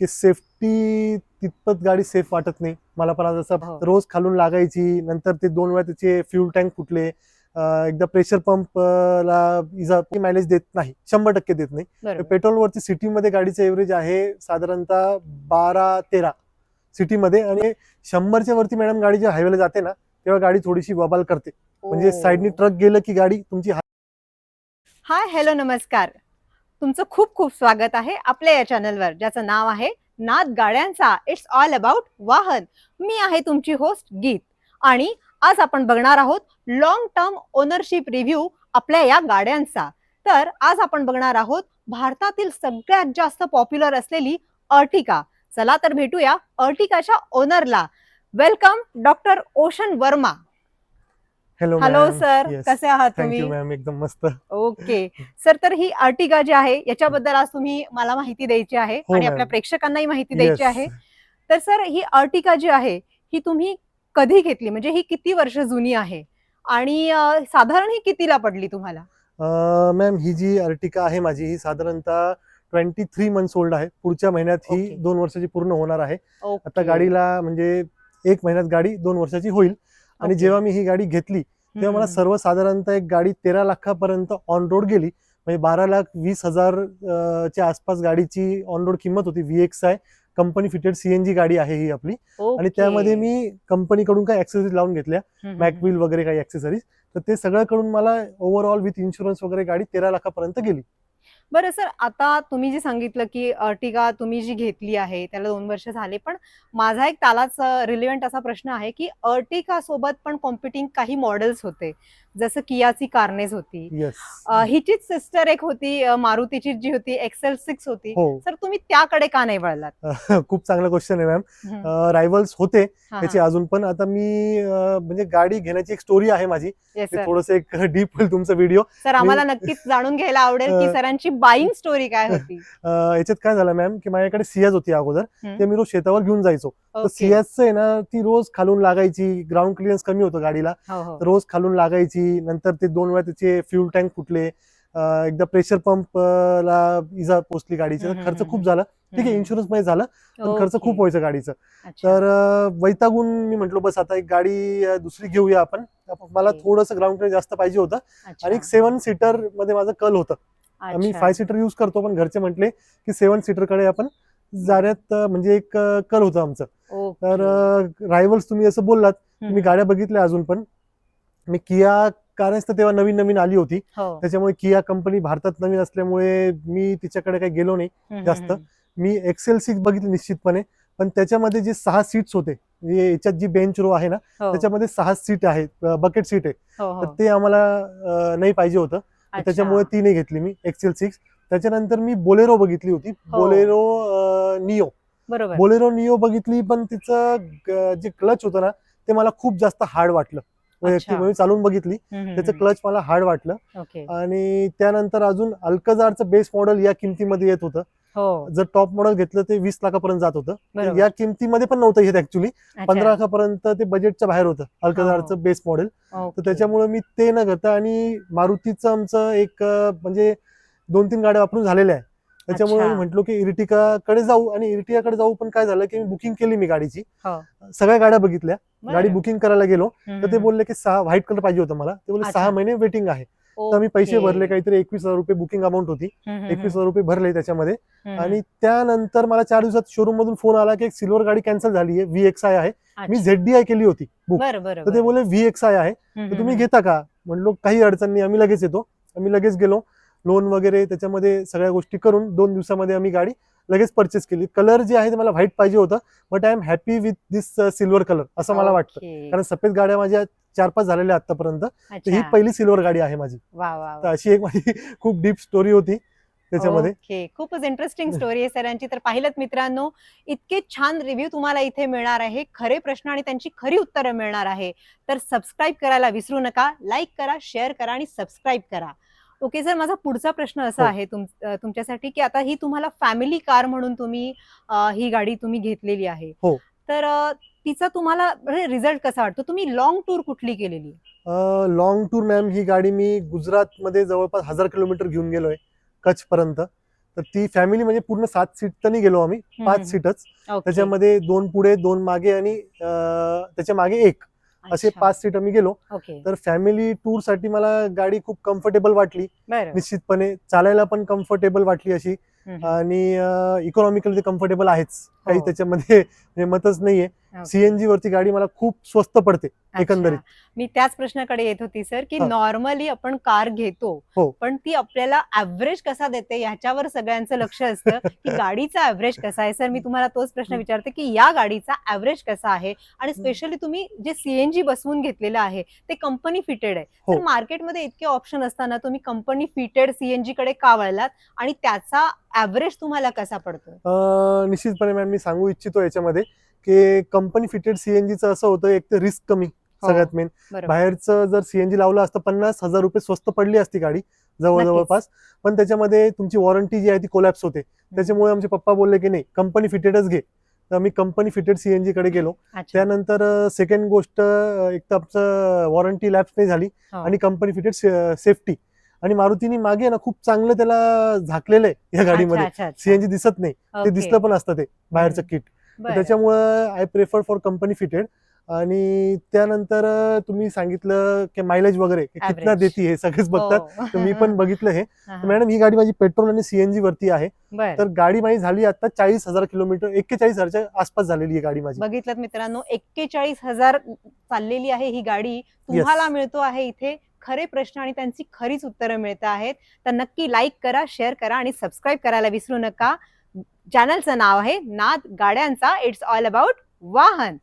की सेफ्टी तितपत गाडी सेफ वाटत नाही. मला पण आज हो. असं रोज खालून लागायची नंतर ते दोन वेळा त्याचे फ्युल टँक फुटले. एकदा प्रेशर पंप ला इजा मायलेज देत नाही शंभर टक्के देत नाही. पेट्रोलवरती सिटीमध्ये गाडीचं एव्हरेज आहे साधारणतः बारा तेरा सिटीमध्ये आणि शंभरच्या वरती मॅडम गाडी जेव्हा हायवेला जाते ना तेव्हा गाडी थोडीशी बबाल करते. म्हणजे. साईडनी ट्रक गेलं की गाडी तुमची हाय हॅलो नमस्कार. तुमचं खूप खूप स्वागत आहे आपल्या या चॅनलवर ज्याचं नाव आहे नाद गाड्यांचा इट्स ऑल अबाउट वाहन. मी आहे तुमची होस्ट गीत. आणि आज आपण बघणार आहोत लॉंग टर्म ओनरशिप रिव्ह्यू आपल्या या गाड्यांचा. तर आज आपण बघणार आहोत भारतातील सगळ्यात जास्त पॉप्युलर असलेली अर्टिका. चला तर भेटूया अर्टिकाच्या ओनरला welcome doctor Oshan Varma. Hello hello sir कसे आहात तुम्ही? मॅम एकदम मस्त. ओके सर तर ही अर्टिगा जी आहे याच्याबद्दल आज तुम्ही मला माहिती द्यायची आहे हो, आणि. आपल्या प्रेक्षकांनाही माहिती द्यायची. आहे. तर सर ही अर्टिगा जी आहे ही तुम्ही कधी घेतली? म्हणजे ही किती वर्ष जुनी आहे? आणि साधारण ही कितीला पडली तुम्हाला? मॅम ही जी अर्टिका आहे माझी ही साधारणतः ट्वेंटी थ्री मंथ्स ओल्ड आहे. पुढच्या महिन्यात ही Okay. दोन वर्षाची पूर्ण होणार आहे. आता Okay. गाडीला म्हणजे एक महिन्यात गाडी दोन वर्षाची होईल. आणि Okay. जेव्हा मी ही गाडी घेतली तेव्हा मला. सर्वसाधारणतः एक गाडी तेरा लाखापर्यंत ऑन रोड गेली. म्हणजे बारा लाख वीस हजार च्या आसपास गाडीची ऑन रोड किंमत होती. V X I company fitted CNG गाडी आहे ही आपली. आणि. त्यामध्ये मी कंपनीकडून काही ऍक्सेसरीज लावून घेतल्या. मॅकविल वगैरे काही ऍक्सेसरीज तर ते सगळं कडून मला ओव्हरऑल विथ इन्शुरन्स वगैरे गाडी तेरा लाखापर्यंत गेली. बरं सर आता तुम्ही जे सांगितलं की अर्टिगा तुम्ही जी घेतली आहे त्याला दोन वर्ष झाले पण माझा एक त्यालाच रिलेव्हंट असा प्रश्न आहे की अर्टिका सोबत पण कॉम्पिटिंग काही मॉडेल्स होते. जसं कियाची कार्नेज होती. हिचीच सिस्टर एक होती मारुतीची जी होती एक्सेल सिक्स होती. हो. सर तुम्ही त्याकडे का नाही वळलात? खूप चांगला क्वेश्चन आहे मॅम. रायव्हल्स होते त्याचे. अजून पण. आता मी म्हणजे गाडी घेण्याची एक स्टोरी आहे माझी. थोडंसं एक डीप होईल तुमचा व्हिडिओ सर आम्हाला नक्कीच जाणून घ्यायला आवडेल की सरांची बाईंग स्टोरी काय होती. याच्यात काय झालं मॅम की माझ्याकडे सियाज होती अगोदर. ते मी रोज शेतावर घेऊन जायचो. तर. सियाजचं आहे ना ती रोज खालून लागायची. ग्राउंड क्लिअरन्स कमी होतं गाडीला. हो, हो. रोज खालून लागायची. नंतर ते दोन वेळा त्याचे फ्युल टँक फुटले एकदा प्रेशर पंप ला इजा पोचली गाडीची खर्च खूप झाला ठीक आहे. इन्शुरन्समध्ये झालं पण खर्च. खूप व्हायचं गाडीचं. तर वैतागून मी म्हंटलो बस आता एक गाडी दुसरी घेऊया आपण मला. थोडंसं ग्राउंड क्लिअर जास्त पाहिजे होतं. आणि एक सेव्हन सीटरमध्ये माझं कल होतं मी अच्छा. फाय सीटर युज करतो पण घरचे म्हटले की सेव्हन सीटरकडे आपण जाण्यात म्हणजे एक कल होतं आमचं. तर रायव्हल्स तुम्ही असं बोललात. मी गाड्या बघितल्या अजून पण मी किया तर तेव्हा नवीन नवीन आली होती हो. त्याच्यामुळे किया कंपनी भारतात नवीन असल्यामुळे मी तिच्याकडे काही गेलो नाही जास्त. मी एक्सेल सिक्स बघितली निश्चितपणे पण त्याच्यामध्ये जे सहा सीट्स होते याच्यात जी बेंच रो आहे ना हो. त्याच्यामध्ये सहा सीट आहेत बकेट सीट आहे हो, हो. तर ते आम्हाला नाही पाहिजे होतं अच्छा. त्याच्यामुळे ती नाही घेतली मी एक्सेल सिक्स त्याच्यानंतर मी बोलेरो बघितली होती हो. बोलेरो निओ बरोबर बोलेरो निओ बघितली पण तिचं ग- जे क्लच होतं ना ते मला खूप जास्त हार्ड वाटलं वैयक्तिक चालून बघितली त्याचं. क्लच मला हार्ड वाटलं आणि त्यानंतर अजून अल्कजारचं बेस मॉडेल या किमतीमध्ये येत होतं हो जर टॉप मॉडेल घेतलं ते वीस लाखापर्यंत जात होतं. या किमतीमध्ये पण नव्हतं येत ऍक्च्युली. पंधरा लाखापर्यंत ते बजेटच्या बाहेर होतं हो. अल्कजारचं बेस मॉडेल तर. त्याच्यामुळे मी ते न घेता आणि मारुतीचं आमचं एक म्हणजे दोन तीन गाड्या वापरून झालेल्या आहे त्याच्यामुळे. मी म्हटलो की इर्टिकाकडे जाऊ आणि इर्टिकाकडे जाऊ पण काय झालं की मी बुकिंग केली मी गाडीची हो. सगळ्या गाड्या बघितल्या. गाडी बुकिंग करायला गेलो तर ते. बोलले की सहा व्हाईट कलर पाहिजे होतं मला ते बोलले. सहा महिने वेटिंग आहे तर मी पैसे. भरले काहीतरी एकवीस हजार रुपये बुकिंग अमाऊंट होती एकवीस हजार रुपये भरले त्याच्यामध्ये आणि त्यानंतर मला चार दिवसात शोरूम मधून फोन आला की एक सिल्वर गाडी कॅन्सल झाली आहे व्ही एक्स आय आहे. मी झेड डी आय केली होती बुक तर ते. बोलले व्ही एक्स आय आहे तर तुम्ही घेता का म्हणलो काही अडचण नाही आम्ही लगेच येतो आम्ही लगेच गेलो लोन वगैरे त्याच्यामध्ये सगळ्या गोष्टी करून दोन दिवसामध्ये आम्ही गाडी लगेच परचेस केली. कलर जे आहे ते मला व्हाईट पाहिजे होतं but I am happy with this silver colour असं मला वाटतं. कारण सफेद गाड्या माझ्या चार पाच झालेल्या आतापर्यंत. तर ही. पहिली सिल्वर गाडी आहे माझी. वा वा तर. अशी एक माझी खूप डीप स्टोरी होती त्याच्यामध्ये. ओके खूपच इंटरेस्टिंग स्टोरी आहे सरांची. तर पाहिलं मित्रांनो इतके छान रिव्ह्यू तुम्हाला इथे मिळणार आहे. खरे प्रश्न आणि त्यांची खरी उत्तरं मिळणार आहे. तर सबस्क्राईब करायला विसरू नका. लाईक करा शेअर करा आणि सबस्क्राईब करा. ओके सर माझा पुढचा प्रश्न असा हो. आहे तुम तुमच्यासाठी की आता ही तुम्हाला फॅमिली कार म्हणून तुम्ही अ, ही गाडी तुम्ही घेतलेली आहे हो. तर अ, तिचा तुम्हाला रिझल्ट कसा वाटतो तुम्ही लॉंग टूर कुठली केलेली लॉंग टूर मॅम ही गाडी मी गुजरातमध्ये जवळपास हजार किलोमीटर घेऊन गेलोय कच्छ पर्यंत तर ती फॅमिली म्हणजे पूर्ण सात सीट तर नाही गेलो आम्ही हम्म, पाच. सीटच Okay. त्याच्यामध्ये दोन पुढे दोन मागे आणि अं, त्याच्यामागे एक असे. पाच सीट आम्ही गेलो. तर फॅमिली टूरसाठी मला गाडी खूप कम्फर्टेबल वाटली. निश्चितपणे चालायला पण कम्फर्टेबल वाटली अशी. आणि इकॉनॉमिकल कम्फर्टेबल आहेच. काही हो. त्याच्यामध्ये मतच नाहीये. सीएनजी वरती गाडी मला खूप स्वस्त पडते. एकंदरीत. मी त्याच प्रश्नाकडे येत होती सर की. नॉर्मली आपण कार घेतो हो. पण ती आपल्याला ऍव्हरेज कसा देते याच्यावर सगळ्यांचं लक्ष असतं की गाडीचा ऍव्हरेज कसा आहे सर मी तुम्हाला तोच प्रश्न. विचारते की या गाडीचा ऍव्हरेज कसा आहे आणि. स्पेशली तुम्ही जे सीएनजी बसवून घेतलेलं आहे ते कंपनी फिटेड आहे हो. तर मार्केटमध्ये इतके ऑप्शन असताना तुम्ही कंपनी फिटेड सीएनजी कडे का वळलात आणि त्याचा ऍव्हरेज तुम्हाला कसा पडतो निश्चितपणे मॅम मी सांगू इच्छितो याच्यामध्ये की कंपनी फिटेड सीएनजीचं असं होतं एक तर रिस्क कमी सगळ्यात मेन बाहेरचं जर सीएनजी लावलं असतं पन्नास हजार रुपये स्वस्त पडली असती गाडी जवळ. जवळपास पण त्याच्यामध्ये तुमची वॉरंटी जी आहे ती कोलॅप्स होते. त्याच्यामुळे आमचे पप्पा बोलले की नाही कंपनी फिटेडच घे. तर आम्ही कंपनी फिटेड सीएनजी कडे गेलो. त्यानंतर सेकंड गोष्ट एक तर आमचं वॉरंटी लॅप्स नाही झाली हो. आणि कंपनी फिटेड सेफ्टी आणि मारुतीने मागे ना खूप चांगलं त्याला झाकलेलं आहे या गाडीमध्ये. सीएनजी दिसत नाही ते. दिसलं पण असतं ते बाहेरचं. किट. त्याच्यामुळं I prefer for company fitted आणि त्यानंतर तुम्ही सांगितलं की मायलेज वगैरे कितना. देती हे सगळेच बघतात हो. तर मी पण बघितलं हे. मॅडम ही गाडी माझी पेट्रोल आणि सीएनजी वरती आहे. तर गाडी माझी झाली आता चाळीस हजार किलोमीटर एक्केचाळीस हजारच्या आसपास झालेली आहे गाडी माझी बघितलं मित्रांनो एक्केचाळीस हजार चाललेली आहे ही गाडी तुम्हाला मिळतो आहे इथे खरे प्रश्न आणि त्यांची खरीच उत्तरं मिळत आहेत. तर नक्की लाईक करा शेअर करा आणि सबस्क्राईब करायला विसरू नका. चॅनलचं नाव आहे नाद गाड्यांचा. इट्स ऑल अबाउट वाहन.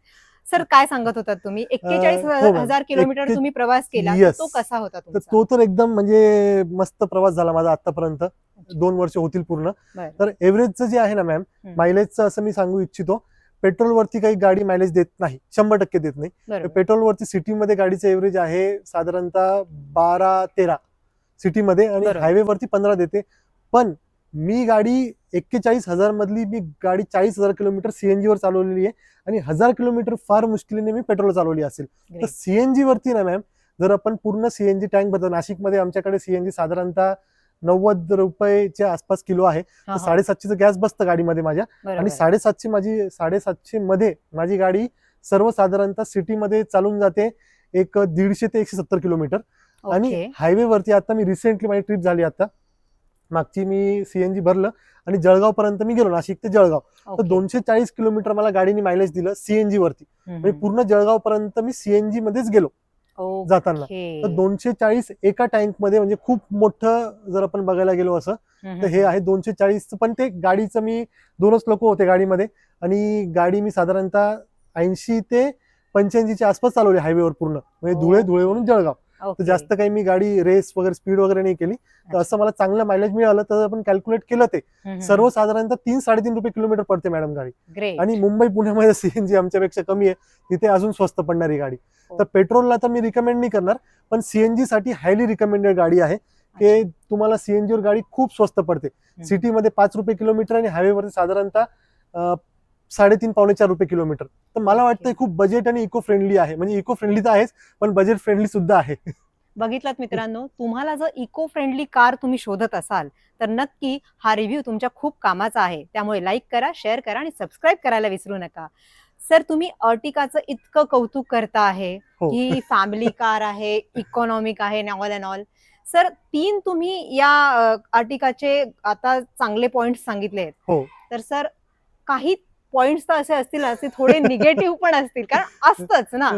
सर काय सांगत होतात तुम्ही? एक्केचाळीस हो. हजार किलोमीटर तुम्ही प्रवास केला. तो कसा होता तर तो तर एकदम म्हणजे मस्त प्रवास झाला माझा आतापर्यंत दोन वर्ष होतील पूर्ण. तर एव्हरेजचं जे आहे ना मॅम. मायलेजचं असं मी सांगू इच्छितो. पेट्रोलवरती काही गाडी मायलेज देत नाही शंभर टक्के देत नाही पेट्रोलवरती सिटीमध्ये गाडीचं एव्हरेज आहे साधारणतः बारा तेरा सिटीमध्ये आणि. हायवेवरती पंधरा देते पण मी गाडी एक्केचाळीस हजार मधली मी गाडी चाळीस हजार किलोमीटर सीएनजी वर चालवलेली आहे आणि हजार किलोमीटर फार मुश्किलीने मी पेट्रोल चालवली असेल तर. सीएनजी वरती ना मॅम जर आपण पूर्ण सीएनजी टँक भरतो नाशिकमध्ये आमच्याकडे सीएनजी साधारणतः नव्वद रुपयेच्या आसपास किलो आहे तर. साडेसातशेचं गॅस बसतं गाडीमध्ये माझ्या. आणि साडेसातशे माझी साडेसातशे मध्ये माझी गाडी सर्वसाधारणतः सिटीमध्ये चालून जाते एक दीडशे ते एकशे सत्तर किलोमीटर आणि Okay. हायवेवरती आता मी रिसेंटली माझी ट्रिप झाली आता मागची मी सीएनजी भरलं आणि जळगाव पर्यंत मी गेलो नाशिक ते जळगाव तर. दोनशे चाळीस किलोमीटर मला गाडीने मायलेज दिलं सीएनजी वरती म्हणजे पूर्ण जळगाव पर्यंत मी सीएनजी मध्येच गेलो. जाताना. तर दोनशे चाळीस एका टँकमध्ये म्हणजे खूप मोठं जर आपण बघायला गेलो असं तर हे आहे दोनशे चाळीस पण ते गाडीचं मी दोनच लोक होते गाडीमध्ये. आणि गाडी मी साधारणतः ऐंशी ते पंच्याऐंशीच्या आसपास चालवली हायवेवर पूर्ण. म्हणजे धुळे. धुळेवरून जळगाव. तर. जास्त काही मी गाडी रेस वगैरे स्पीड वगैरे नाही केली. तर असं मला चांगलं मायलेज मिळालं तर आपण कॅल्क्युलेट केलं ते. सर्वसाधारणतः तीन साडेतीन रुपये किलोमीटर पडते मॅडम गाडी. आणि मुंबई पुण्यामध्ये सीएनजी आमच्यापेक्षा कमी आहे. तिथे अजून स्वस्त पडणारी गाडी. हो. तर पेट्रोलला तर मी रिकमेंड नाही करणार पण सीएनजी साठी हायली रिकमेंडेड गाडी आहे की तुम्हाला सीएनजी वर गाडी खूप स्वस्त पडते. सिटीमध्ये पाच रुपये किलोमीटर आणि हायवेवरती साधारणतः साडेतीन पावणे चार रुपये किलोमीटर. तर मला वाटतं खूप बजेट आणि इको फ्रेंडली आहे. म्हणजे इको फ्रेंडली तर आहेच पण बजेट फ्रेंडली सुद्धा आहे. बघितलात मित्रांनो तुम्हाला जर इको फ्रेंडली कार तुम्ही शोधत असाल तर नक्की हा रिव्ह्यू तुमच्या खूप कामाचा आहे. त्यामुळे लाईक करा शेअर करा आणि सबस्क्राईब करायला विसरू नका. सर तुम्ही अर्टिकाचं इतकं कौतुक करता आहे हो. ही फॅमिली कार आहे इकॉनॉमिक आहे ऑल अँड ऑल सर तीन तुम्ही या अर्टिकाचे आता चांगले पॉइंट सांगितले आहेत हो. तर सर काही पॉइंट्स तर असे असतील असे थोडे निगेटिव्ह पण असतील. कारण असतच ना.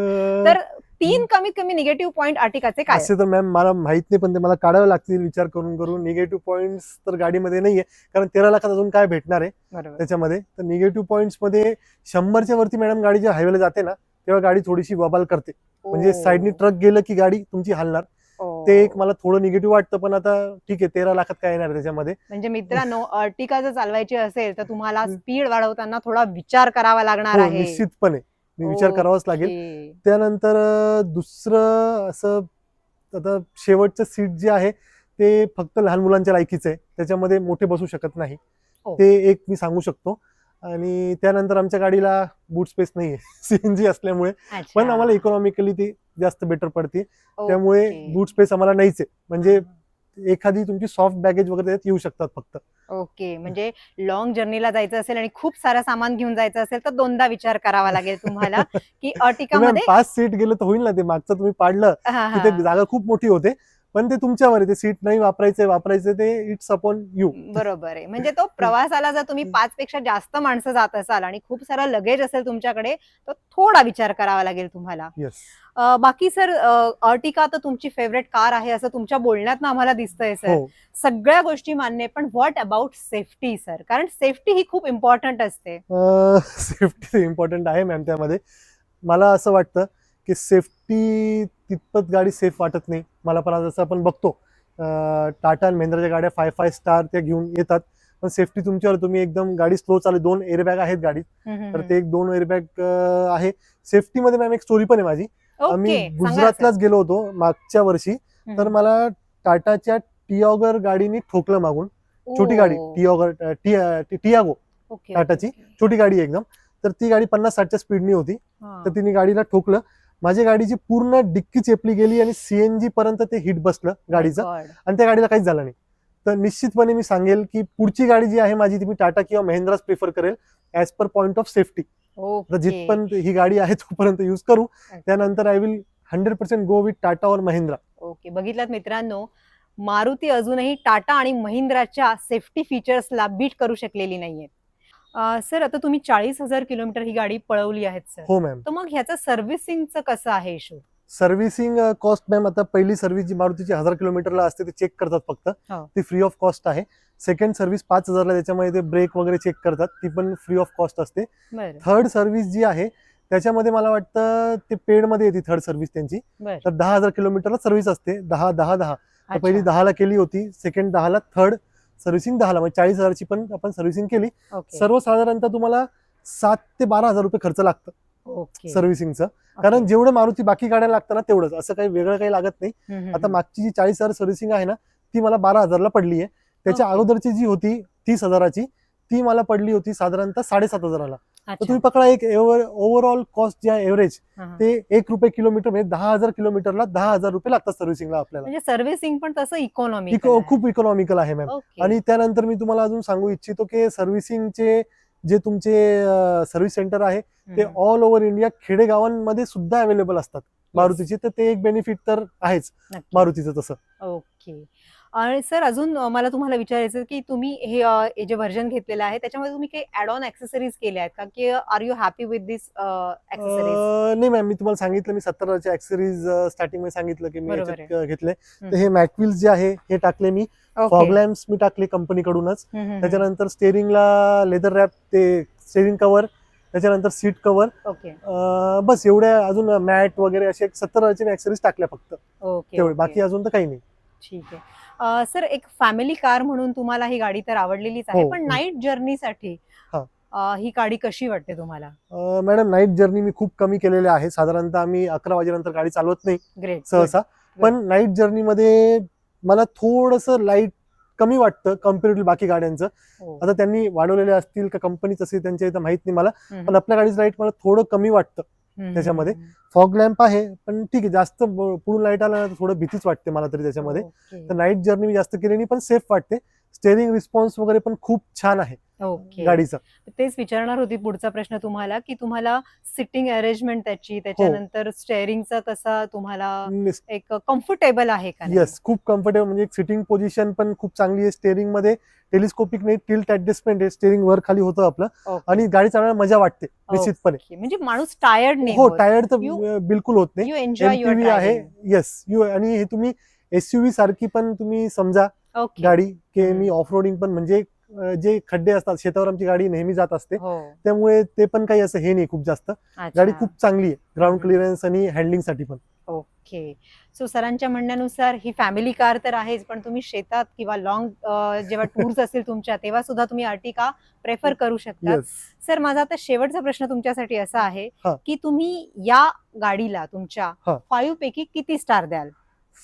तर तीन कमीत कमी निगेटिव्ह पॉइंट अर्टिकाचे काय? असे तर मॅम मला माहीत नाही पण ते मला काढावे लागतील विचार करून करून. निगेटिव्ह पॉइंट्स तर गाडीमध्ये नाहीये कारण तेरा लाखात अजून काय भेटणार आहे त्याच्यामध्ये? तर निगेटिव्ह पॉइंट्समध्ये शंभरच्या वरती मॅडम गाडी जेव्हा हायवेला जाते ना तेव्हा गाडी थोडीशी वबाल करते. म्हणजे. साईडनी ट्रक गेलं की गाडी तुमची हलणार. ते एक मला थोडं निगेटिव्ह वाटतं पण आता ठीक आहे तेरा लाखात काय येणार त्याच्यामध्ये? म्हणजे मित्रांनो अर्टिका जर चालवायची असेल तर तुम्हाला. स्पीड वाढवताना थोडा विचार करावा लागणार हो आहे. निश्चितपणे. मी विचार करावाच लागेल. त्यानंतर दुसरं असं आता शेवटचं सीट जे आहे ते फक्त लहान मुलांच्या लायकीचं आहे. त्याच्यामध्ये मोठे बसू शकत नाही. हो. ते एक मी सांगू शकतो. आणि त्यानंतर आमच्या गाडीला बूट स्पेस नाहीये. सीएनजी असल्यामुळे. पण आम्हाला इकॉनॉमिकली ती जास्त बेटर पडते. त्यामुळे बूट स्पेस आम्हाला नाहीच. आहे म्हणजे एखादी तुमची सॉफ्ट बॅगेज वगैरे येऊ शकतात फक्त. ओके. म्हणजे लॉंग जर्नीला जायचं असेल आणि खूप सारं सामान घेऊन जायचं असेल तर दोनदा विचार करावा लागेल तुम्हाला की मध्ये पाच सीट गेलं तर होईल ना ते. मागचं तुम्ही पाडलं की ते. जागा खूप मोठी होते. पण ते तुमच्यावर ते सीट नाही वापरायचे वापरायचे ते इट्स अपॉन यू. बरोबर आहे. म्हणजे तो प्रवासाला जर तुम्ही पाच पेक्षा जास्त माणसं जात असाल आणि खूप सारा लगेज असेल तुमच्याकडे तर थोडा विचार करावा लागेल तुम्हाला. येस अं, बाकी सर अर्टिका तर तुमची फेवरेट कार आहे असं तुमच्या बोलण्यात आम्हाला दिसतंय सर. हो. सगळ्या गोष्टी मान्य आहे, पण व्हॉट अबाउट सेफ्टी सर? कारण सेफ्टी ही खूप इम्पॉर्टंट असते. सेफ्टी इम्पॉर्टंट आहे मॅम त्यामध्ये. मला असं वाटतं की सेफ्टी तितपत गाडी सेफ वाटत नाही. मला पण जसं आपण बघतो टाटा आणि महिंद्राच्या गाड्या फाय फाय स्टार त्या घेऊन येतात. पण सेफ्टी तुमच्यावर तुम्ही एकदम गाडी स्लो चालू दोन एअरबॅग आहेत गाडीत. तर ते एक दोन एअरबॅग आहे. सेफ्टीमध्ये मॅम एक स्टोरी पण आहे माझी. आम्ही गुजरातलाच गेलो होतो मागच्या वर्षी. तर मला टाटाच्या टिऑगर गाडीनी ठोकलं मागून. छोटी गाडी टिऑगर टियागो. टाटाची. छोटी गाडी एकदम. तर ती गाडी पन्नास साठच्या स्पीडनी होती. तर तिने गाडीला ठोकलं. माझ्या गाडीची पूर्ण डिक्की चेपली गेली आणि सीएनजी पर्यंत ते हिट बसलं गाडीचं. आणि त्या गाडीला काहीच झालं नाही. तर निश्चितपणे मी सांगेल की पुढची गाडी जी आहे माझी ती मी टाटा किंवा महिंद्राच प्रिफर करेल as per point of safety तर जिथपर्यंत ही गाडी आहे तोपर्यंत युज करू. त्यानंतर I will hundred percent go with Tata और महिंद्रा ओके बघितलात मित्रांनो मारुती अजूनही टाटा आणि महिंद्राच्या सेफ्टी फीचर्सला बीट करू शकलेली नाहीये सर आता तुम्ही चाळीस हजार किलोमीटर ही गाडी पळवली आहेत सर. हो मॅम तर मग ह्याचं सर्व्हिसिंगचं कसं आहे इशू सर्व्हिसिंग कॉस्ट मॅम आता पहिली सर्व्हिस जी मारुतीची हजार किलोमीटरला असते ते चेक करतात फक्त. हो. ती फ्री ऑफ कॉस्ट आहे. सेकंड सर्व्हिस पाच हजारला त्याच्यामध्ये ते ब्रेक वगैरे चेक करतात ती पण फ्री ऑफ कॉस्ट असते. बरं. थर्ड सर्व्हिस जी आहे त्याच्यामध्ये मला वाटतं ते पेडमध्ये येते थर्ड सर्व्हिस त्यांची. बरं. तर दहा हजार किलोमीटरला सर्व्हिस असते दहा दहा दहा. तर पहिली अच्छा. दहाला केली होती सेकंड दहाला थर्ड सर्व्हिसिंग दहाला म्हणजे चाळीस हजारची पण आपण सर्व्हिसिंग केली. ओके. सर्वसाधारणतः तुम्हाला सात ते बारा हजार रुपये खर्च लागतं ओके. सर्व्हिसिंगचं. कारण जेवढं मारुती बाकी गाड्या लागतं ना तेवढंच. असं काही वेगळं काही लागत नाही. हम्म, हम्म, आता हम्म. मागची जी चाळीस हजार सर्व्हिसिंग आहे ना ती मला बारा हजारला पडली आहे त्याच्या ओके. अगोदरची जी होती तीस हजाराची ती मला पडली होती साधारणतः साडेसात हजाराला. तर. तुम्ही पकडा एक ओव्हरऑल कॉस्ट जे आहे एव्हरेज. ते एक रुपये किलोमीटर म्हणजे दहा हजार किलोमीटरला दहा हजार रुपये लागतात सर्व्हिसिंगला आपल्याला. म्हणजे सर्व्हिसिंग पण तसं इकॉनॉमी इको- खूप इकॉनॉमिकल आहे मॅम आणि त्यानंतर मी तुम्हाला अजून सांगू इच्छितो की सर्व्हिसिंगचे जे तुमचे सर्व्हिस सेंटर आहे ते ऑल ओव्हर इंडिया खेडेगावांमध्ये सुद्धा अवेलेबल असतात. मारुतीचे तर ते एक बेनिफिट तर आहेच. मारुतीचं तसं. ओके आणि सर अजून मला तुम्हाला विचारायचं की तुम्ही हे जे व्हर्जन घेतलेलं आहे त्याच्यामध्ये तुम्ही काही ऍड ऑन ऍक्सेसरीज केल्या आहेत का? की are you happy with this accessories नाही मॅम मी तुम्हाला सांगितलं मी सत्तर हजारचे ऍक्सेसरीज स्टार्टिंगमध्ये सांगितलं की मी घेतले. तर हे मॅकविल्स जे आहे हे टाकले मी. फॉग लॅम्प्स मी टाकले कंपनीकडूनच. त्याच्यानंतर स्टेअरिंगला लेदर रॅप ते स्टेअरिंग कव्हर त्याच्यानंतर सीट कव्हर ओके बस एवढ्या अजून मॅट वगैरे असे सत्तर हजारचे ऍक्सेसरीज टाकल्या फक्त. बाकी अजून तर काही नाही. ठीक आहे. सर एक फॅमिली कार म्हणून तुम्हाला ही गाडी तर आवडलेलीच आहे हो, पण हो. नाईट जर्नीसाठी हा. ही गाडी कशी वाटते तुम्हाला? अं, मॅडम नाईट जर्नी मी खूप कमी केलेले आहे. साधारणतः आम्ही अकरा वाजेनंतर गाडी चालवत नाही ग्रेट सहसा. पण नाईट जर्नीमध्ये मला थोडस लाइट कमी वाटतं कंपेअर बाकी गाड्यांचं. हो. आता त्यांनी वाढवलेले असतील का कंपनीच असेल त्यांच्या इथं माहीत नाही मला पण आपल्या गाडीचं लाइट मला थोडं कमी वाटतं. त्याच्यामध्ये. फॉग लॅम्प आहे पण ठीक आहे जास्त पुढून लाइट आला ना तर थोडं भीतीच वाटते मला तरी त्याच्यामध्ये. तर नाईट जर्नी मी जास्त केली नाही पण सेफ वाटते. स्टेअरिंग रिस्पॉन्स वगैरे पण खूप छान आहे. ओके. गाडीचा. तेच विचारणार होती पुढचा प्रश्न तुम्हाला की तुम्हाला सिटिंग अरेंजमेंट त्याची त्याच्यानंतर स्टेअरिंगचा कसा तुम्हाला एक कम्फर्टेबल आहे का? येस खूप कम्फर्टेबल म्हणजे सिटिंग पोझिशन पण खूप चांगली आहे स्टेअरिंगमध्ये. टेलिस्कोपिक नाही टिल्ट ऍडजस्टमेंट आहे स्टेअरिंग वर खाली होतं आपलं. आणि गाडी चालवायला मजा वाटते निश्चितपणे. म्हणजे माणूस टायर्ड नाही हो टायर्ड तर बिलकुल होत नाही. आहे. येस यू आणि हे तुम्ही एसयूव्ही सारखी पण तुम्ही समजा गाडी की. मी ऑफ रोडिंग पण म्हणजे जे खड्डे असतात शेतावर आमची गाडी नेहमी जात असते. हो. त्यामुळे ते पण काही असं हे नाही खूप जास्त. गाडी खूप चांगली आहे ग्राउंड. क्लिअरन्स आणि हँडलिंगसाठी पण. ओके. सो सरांच्या म्हणण्यानुसार ही फॅमिली कार तर आहेच पण तुम्ही शेतात किंवा लॉंग जेव्हा टूर्स असतील तुमच्या तेव्हा सुद्धा तुम्ही अर्टिका प्रेफर करू शकता. सर माझा आता शेवटचा प्रश्न तुमच्यासाठी असा आहे. की तुम्ही या गाडीला तुमच्या. फाईव्ह पैकी किती स्टार द्याल?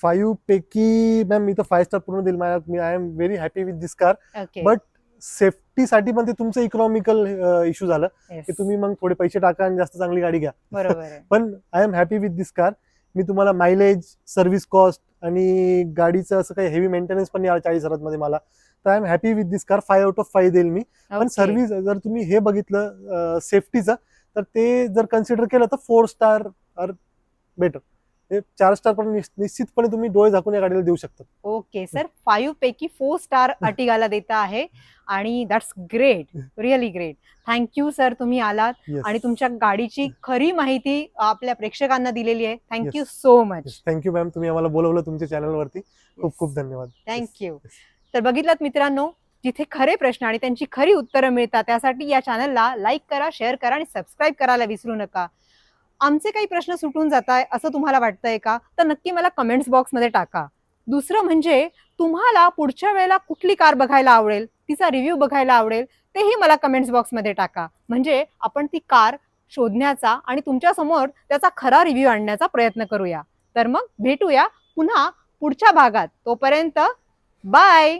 फाईव्ह पैकी मॅम मी तर फाय स्टार पूर्ण देईल. मी I am very happy with this car but सेफ्टीसाठी पण ते तुमचं इकॉनॉमिकल इश्यू झालं. की तुम्ही मग थोडे पैसे टाका आणि जास्त चांगली गाडी घ्या. पण I am happy with this car मी तुम्हाला मायलेज सर्व्हिस कॉस्ट आणि गाडीचं असं काही हेवी मेंटेनन्स पण नाही चाळीस हजारामध्ये मला. तर I am happy with this car five out of five देईल मी. पण. सर्व्हिस जर तुम्ही हे बघितलं सेफ्टीचं तर ते जर कन्सिडर केलं तर फोर स्टार आर बेटर चार स्टार पण निश्च- निश्चितपणे तुम्ही डोळे झाकून या गाडीला देऊ शकता. Okay sir. फाईव्ह पैकी फोर स्टार अटिगाला देता आहे. आणि that's great really great thank you sir तुम्ही आलात. Yes. आणि तुमच्या गाडीची खरी माहिती आपल्या प्रेक्षकांना दिलेली आहे. Thank you. So much thank you ma'am तुम्ही आम्हाला बोलवलं तुमच्या चॅनलवरती खूप खूप धन्यवाद. थँक्यू तर बघितलात मित्रांनो जिथे खरे प्रश्न आणि त्यांची खरी उत्तरं मिळतात त्यासाठी या चॅनलला लाईक करा शेअर करा आणि सबस्क्राईब करायला विसरू नका. आमचे काही प्रश्न सुटून जात आहे असं तुम्हाला वाटतंय का? तर नक्की मला कमेंट्स बॉक्समध्ये टाका. दुसरं म्हणजे तुम्हाला पुढच्या वेळेला कुठली कार बघायला आवडेल तिचा रिव्ह्यू बघायला आवडेल तेही मला कमेंट्स बॉक्समध्ये टाका. म्हणजे आपण ती कार शोधण्याचा आणि तुमच्यासमोर त्याचा खरा रिव्ह्यू आणण्याचा प्रयत्न करूया. तर मग भेटूया पुन्हा पुढच्या भागात. तोपर्यंत बाय